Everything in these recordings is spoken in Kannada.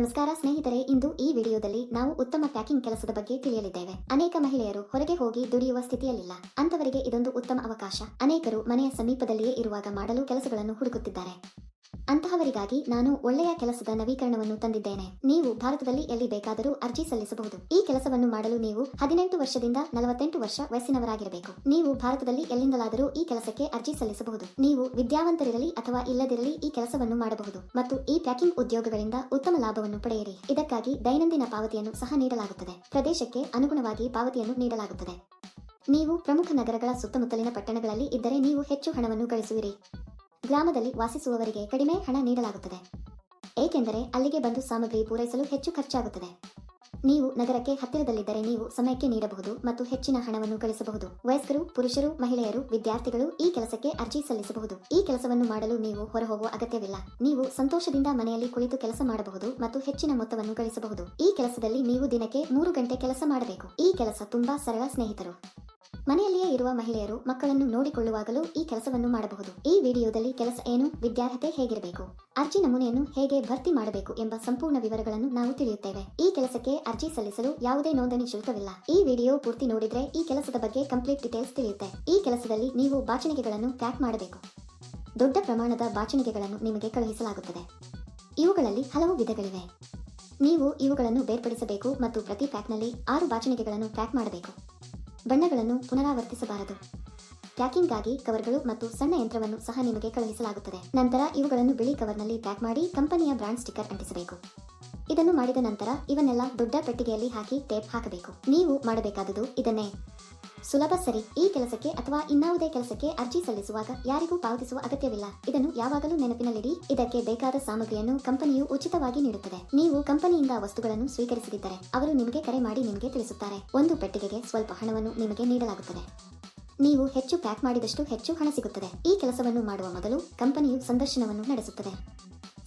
ನಮಸ್ಕಾರ ಸ್ನೇಹಿತರೆ, ಇಂದು ಈ ವಿಡಿಯೋದಲ್ಲಿ ನಾವು ಉತ್ತಮ ಪ್ಯಾಕಿಂಗ್ ಕೆಲಸದ ಬಗ್ಗೆ ತಿಳಿಯಲಿದ್ದೇವೆ. ಅನೇಕ ಮಹಿಳೆಯರು ಹೊರಗೆ ಹೋಗಿ ದುಡಿಯುವ ಸ್ಥಿತಿಯಲ್ಲಿಲ್ಲ. ಅಂತವರಿಗೆ ಇದೊಂದು ಉತ್ತಮ ಅವಕಾಶ. ಅನೇಕರು ಮನೆಯ ಸಮೀಪದಲ್ಲಿಯೇ ಇರುವಾಗ ಮಾಡಲು ಕೆಲಸಗಳನ್ನು ಹುಡುಕುತ್ತಿದ್ದಾರೆ. ಅಂತಹವರಿಗಾಗಿ ನಾನು ಒಳ್ಳೆಯ ಕೆಲಸದ ನವೀಕರಣವನ್ನು ತಂದಿದ್ದೇನೆ. ನೀವು ಭಾರತದಲ್ಲಿ ಎಲ್ಲಿ ಬೇಕಾದರೂ ಅರ್ಜಿ ಸಲ್ಲಿಸಬಹುದು. ಈ ಕೆಲಸವನ್ನು ಮಾಡಲು ನೀವು ಹದಿನೆಂಟು ವರ್ಷದಿಂದ ನಲವತ್ತೆಂಟು ವರ್ಷ ವಯಸ್ಸಿನವರಾಗಿರಬೇಕು. ನೀವು ಭಾರತದಲ್ಲಿ ಎಲ್ಲಿಂದಲಾದರೂ ಈ ಕೆಲಸಕ್ಕೆ ಅರ್ಜಿ ಸಲ್ಲಿಸಬಹುದು. ನೀವು ವಿದ್ಯಾವಂತರಿರಲಿ ಅಥವಾ ಇಲ್ಲದಿರಲಿ ಈ ಕೆಲಸವನ್ನು ಮಾಡಬಹುದು. ಮತ್ತು ಈ ಪ್ಯಾಕಿಂಗ್ ಉದ್ಯೋಗಗಳಿಂದ ಉತ್ತಮ ಲಾಭವನ್ನು ಪಡೆಯಿರಿ. ಇದಕ್ಕಾಗಿ ದೈನಂದಿನ ಪಾವತಿಯನ್ನು ಸಹ ನೀಡಲಾಗುತ್ತದೆ. ಪ್ರದೇಶಕ್ಕೆ ಅನುಗುಣವಾಗಿ ಪಾವತಿಯನ್ನು ನೀಡಲಾಗುತ್ತದೆ. ನೀವು ಪ್ರಮುಖ ನಗರಗಳ ಸುತ್ತಮುತ್ತಲಿನ ಪಟ್ಟಣಗಳಲ್ಲಿ ಇದ್ದರೆ ನೀವು ಹೆಚ್ಚು ಹಣವನ್ನು ಗಳಿಸುವಿರಿ. ಗ್ರಾಮದಲ್ಲಿ ವಾಸಿಸುವವರಿಗೆ ಕಡಿಮೆ ಹಣ ನೀಡಲಾಗುತ್ತದೆ. ಏಕೆಂದರೆ ಅಲ್ಲಿಗೆ ಬಂದು ಸಾಮಗ್ರಿ ಪೂರೈಸಲು ಹೆಚ್ಚು ಖರ್ಚಾಗುತ್ತದೆ. ನೀವು ನಗರಕ್ಕೆ ಹತ್ತಿರದಲ್ಲಿದ್ದರೆ ನೀವು ಸಮಯಕ್ಕೆ ನೀಡಬಹುದು ಮತ್ತು ಹೆಚ್ಚಿನ ಹಣವನ್ನು ಗಳಿಸಬಹುದು. ವಯಸ್ಕರು, ಪುರುಷರು, ಮಹಿಳೆಯರು, ವಿದ್ಯಾರ್ಥಿಗಳು ಈ ಕೆಲಸಕ್ಕೆ ಅರ್ಜಿ ಸಲ್ಲಿಸಬಹುದು. ಈ ಕೆಲಸವನ್ನು ಮಾಡಲು ನೀವು ಹೊರಹೋಗುವ ಅಗತ್ಯವಿಲ್ಲ. ನೀವು ಸಂತೋಷದಿಂದ ಮನೆಯಲ್ಲಿ ಕುಳಿತು ಕೆಲಸ ಮಾಡಬಹುದು ಮತ್ತು ಹೆಚ್ಚಿನ ಮೊತ್ತವನ್ನು ಗಳಿಸಬಹುದು. ಈ ಕೆಲಸದಲ್ಲಿ ನೀವು ದಿನಕ್ಕೆ ಮೂರು ಗಂಟೆ ಕೆಲಸ ಮಾಡಬೇಕು. ಈ ಕೆಲಸ ತುಂಬಾ ಸರಳ ಸ್ನೇಹಿತರು. ಮನೆಯಲ್ಲಿಯೇ ಇರುವ ಮಹಿಳೆಯರು ಮಕ್ಕಳನ್ನು ನೋಡಿಕೊಳ್ಳುವಾಗಲೂ ಈ ಕೆಲಸವನ್ನು ಮಾಡಬಹುದು. ಈ ವಿಡಿಯೋದಲ್ಲಿ ಕೆಲಸ ಏನು, ವಿದ್ಯಾರ್ಹತೆ ಹೇಗಿರಬೇಕು, ಅರ್ಜಿ ನಮೂನೆಯನ್ನು ಹೇಗೆ ಭರ್ತಿ ಮಾಡಬೇಕು ಎಂಬ ಸಂಪೂರ್ಣ ವಿವರಗಳನ್ನು ನಾವು ತಿಳಿಯುತ್ತೇವೆ. ಈ ಕೆಲಸಕ್ಕೆ ಅರ್ಜಿ ಸಲ್ಲಿಸಲು ಯಾವುದೇ ನೋಂದಣಿ ಶುಲ್ಕವಿಲ್ಲ. ಈ ವಿಡಿಯೋ ಪೂರ್ತಿ ನೋಡಿದ್ರೆ ಈ ಕೆಲಸದ ಬಗ್ಗೆ ಕಂಪ್ಲೀಟ್ ಡೀಟೇಲ್ಸ್ ತಿಳಿಯುತ್ತೆ. ಈ ಕೆಲಸದಲ್ಲಿ ನೀವು ಬಾಚಣಿಗೆಗಳನ್ನು ಪ್ಯಾಕ್ ಮಾಡಬೇಕು. ದೊಡ್ಡ ಪ್ರಮಾಣದ ಬಾಚಣಿಗೆಗಳನ್ನು ನಿಮಗೆ ಕಳುಹಿಸಲಾಗುತ್ತದೆ. ಇವುಗಳಲ್ಲಿ ಹಲವು ವಿಧಗಳಿವೆ. ನೀವು ಇವುಗಳನ್ನು ಬೇರ್ಪಡಿಸಬೇಕು ಮತ್ತು ಪ್ರತಿ ಪ್ಯಾಕ್ನಲ್ಲಿ ಆರು ಬಾಚಣಿಗೆಗಳನ್ನು ಪ್ಯಾಕ್ ಮಾಡಬೇಕು. ಬಣ್ಣಗಳನ್ನು ಪುನರಾವರ್ತಿಸಬಾರದು. ಪ್ಯಾಕಿಂಗ್ಗಾಗಿ ಕವರ್ಗಳು ಮತ್ತು ಸಣ್ಣ ಯಂತ್ರವನ್ನು ಸಹ ನಿಮಗೆ ಕಳುಹಿಸಲಾಗುತ್ತದೆ. ನಂತರ ಇವುಗಳನ್ನು ಬಿಳಿ ಕವರ್ನಲ್ಲಿ ಪ್ಯಾಕ್ ಮಾಡಿ ಕಂಪನಿಯ ಬ್ರಾಂಡ್ ಸ್ಟಿಕ್ಕರ್ ಅಂಟಿಸಬೇಕು. ಇದನ್ನು ಮಾಡಿದ ನಂತರ ಇವನ್ನೆಲ್ಲ ದೊಡ್ಡ ಪೆಟ್ಟಿಗೆಯಲ್ಲಿ ಹಾಕಿ ಟೇಪ್ ಹಾಕಬೇಕು. ನೀವು ಮಾಡಬೇಕಾದುದು ಇದನ್ನೇ. ಸುಲಭ ಸರಿ. ಈ ಕೆಲಸಕ್ಕೆ ಅಥವಾ ಇನ್ನಾವುದೇ ಕೆಲಸಕ್ಕೆ ಅರ್ಜಿ ಸಲ್ಲಿಸುವಾಗ ಯಾರಿಗೂ ಪಾವತಿಸುವ ಅಗತ್ಯವಿಲ್ಲ. ಇದನ್ನು ಯಾವಾಗಲೂ ನೆನಪಿನಲ್ಲಿಡಿ. ಇದಕ್ಕೆ ಬೇಕಾದ ಸಾಮಗ್ರಿಯನ್ನು ಕಂಪನಿಯು ಉಚಿತವಾಗಿ ನೀಡುತ್ತದೆ. ನೀವು ಕಂಪನಿಯಿಂದ ವಸ್ತುಗಳನ್ನು ಸ್ವೀಕರಿಸದಿದ್ದರೆ ಅವರು ನಿಮಗೆ ಕರೆ ಮಾಡಿ ನಿಮಗೆ ತಿಳಿಸುತ್ತಾರೆ. ಒಂದು ಪೆಟ್ಟಿಗೆಗೆ ಸ್ವಲ್ಪ ಹಣವನ್ನು ನಿಮಗೆ ನೀಡಲಾಗುತ್ತದೆ. ನೀವು ಹೆಚ್ಚು ಪ್ಯಾಕ್ ಮಾಡಿದಷ್ಟು ಹೆಚ್ಚು ಹಣ ಸಿಗುತ್ತದೆ. ಈ ಕೆಲಸವನ್ನು ಮಾಡುವ ಮೊದಲು ಕಂಪನಿಯು ಸಂದರ್ಶನವನ್ನು ನಡೆಸುತ್ತದೆ.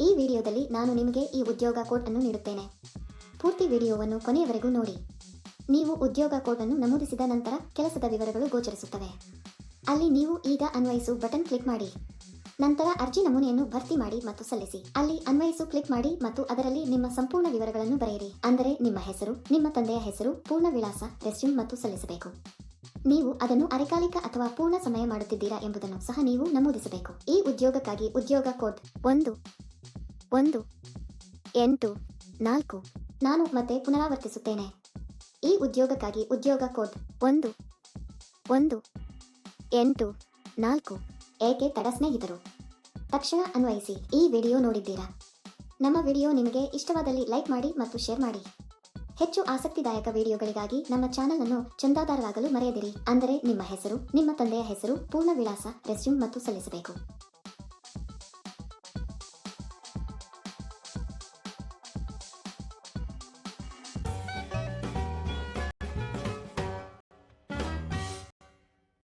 ಈ ವಿಡಿಯೋದಲ್ಲಿ ನಾನು ನಿಮಗೆ ಈ ಉದ್ಯೋಗ ಕೋಟ್ ಅನ್ನು ನೀಡುತ್ತೇನೆ. ಪೂರ್ತಿ ವಿಡಿಯೋವನ್ನು ಕೊನೆಯವರೆಗೂ ನೋಡಿ. ನೀವು ಉದ್ಯೋಗ ಕೋಟ್ ಅನ್ನು ನಮೂದಿಸಿದ ನಂತರ ಕೆಲಸದ ವಿವರಗಳು ಗೋಚರಿಸುತ್ತವೆ. ಅಲ್ಲಿ ನೀವು ಈಗ ಅನ್ವಯಿಸು ಬಟನ್ ಕ್ಲಿಕ್ ಮಾಡಿ. ನಂತರ ಅರ್ಜಿ ನಮೂನೆಯನ್ನು ಭರ್ತಿ ಮಾಡಿ ಮತ್ತು ಸಲ್ಲಿಸಿ. ಅಲ್ಲಿ ಅನ್ವಯಿಸು ಕ್ಲಿಕ್ ಮಾಡಿ ಮತ್ತು ಅದರಲ್ಲಿ ನಿಮ್ಮ ಸಂಪೂರ್ಣ ವಿವರಗಳನ್ನು ಬರೆಯಿರಿ. ಅಂದರೆ ನಿಮ್ಮ ಹೆಸರು, ನಿಮ್ಮ ತಂದೆಯ ಹೆಸರು, ಪೂರ್ಣ ವಿಳಾಸ, ರೆಸ್ಯೂಮ್ ಮತ್ತು ಸಲ್ಲಿಸಬೇಕು. ನೀವು ಅದನ್ನು ಅರೆಕಾಲಿಕ ಅಥವಾ ಪೂರ್ಣ ಸಮಯ ಮಾಡುತ್ತಿದ್ದೀರಾ ಎಂಬುದನ್ನು ಸಹ ನೀವು ನಮೂದಿಸಬೇಕು. ಈ ಉದ್ಯೋಗಕ್ಕಾಗಿ ಉದ್ಯೋಗ ಕೋಡ್ ಒಂದು ಒಂದು, ಎಂಟು, ನಾಲ್ಕು, ನಾನು ಮತ್ತೆ ಪುನರಾವರ್ತಿಸುತ್ತೇನೆ. ಈ ಉದ್ಯೋಗಕ್ಕಾಗಿ ಉದ್ಯೋಗ ಕೋಡ್ ಒಂದು ಒಂದು, ಎಂಟು, ನಾಲ್ಕು ಏಕೆ ತಡ ಸ್ನೇಹಿತರು? ತಕ್ಷಣ ಅನ್ವಯಿಸಿ, ಈ ವಿಡಿಯೋ ನೋಡಿದ್ದೀರಾ? ನಮ್ಮ ವಿಡಿಯೋ ನಿಮಗೆ ಇಷ್ಟವಾದಲ್ಲಿ ಲೈಕ್ ಮಾಡಿ ಮತ್ತು ಶೇರ್ ಮಾಡಿ. ಹೆಚ್ಚು ಆಸಕ್ತಿದಾಯಕ ವಿಡಿಯೋಗಳಿಗಾಗಿ ನಮ್ಮ ಚಾನಲ್ ಅನ್ನು ಚಂದಾದಾರರಾಗಲು ಮರೆಯದಿರಿ. ಅಂದರೆ ನಿಮ್ಮ ಹೆಸರು, ನಿಮ್ಮ ತಂದೆಯ ಹೆಸರು ಪೂರ್ಣ ವಿಳಾಸ ರೆಸ್ಯೂಮ್ ಮತ್ತು ಸಲ್ಲಿಸಬೇಕು.